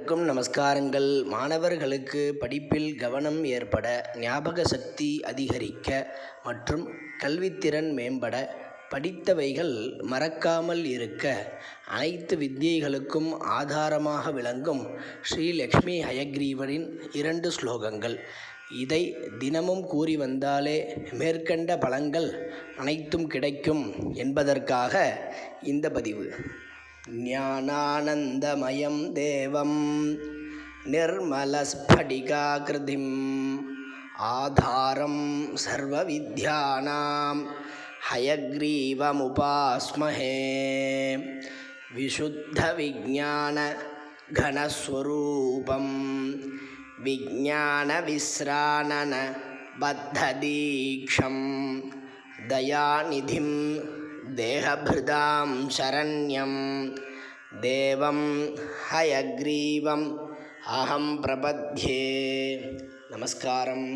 அனைவருக்கும் நமஸ்காரங்கள். மாணவர்களுக்கு படிப்பில் கவனம் ஏற்பட ஞாபக சக்தி அதிகரிக்க மற்றும் கல்வித்திறன் மேம்பட படித்தவைகள் மறக்காமல் இருக்க அனைத்து வித்தியைகளுக்கும் ஆதாரமாக விளங்கும் ஸ்ரீ லக்ஷ்மி ஹயக்ரீவரின் இரண்டு ஸ்லோகங்கள். இதை தினமும் கூறி வந்தாலே மேற்கண்ட பலங்கள் அனைத்தும் கிடைக்கும் என்பதற்காக இந்த பதிவு. ज्ञानानन्दमयं देवं निर्मलस्फटिकाकृतिम् आधारं सर्वविद्यानां हयग्रीवमुपास्महे विशुद्धविज्ञानघनस्वरूपं विज्ञानविस्राननबद्धदीक्षं दयानिधिं தேகபிருதாம் சரண்யம் தேவம் ஹயக்ரீவம் அகம் பிரபத்யே நமஸ்காரம்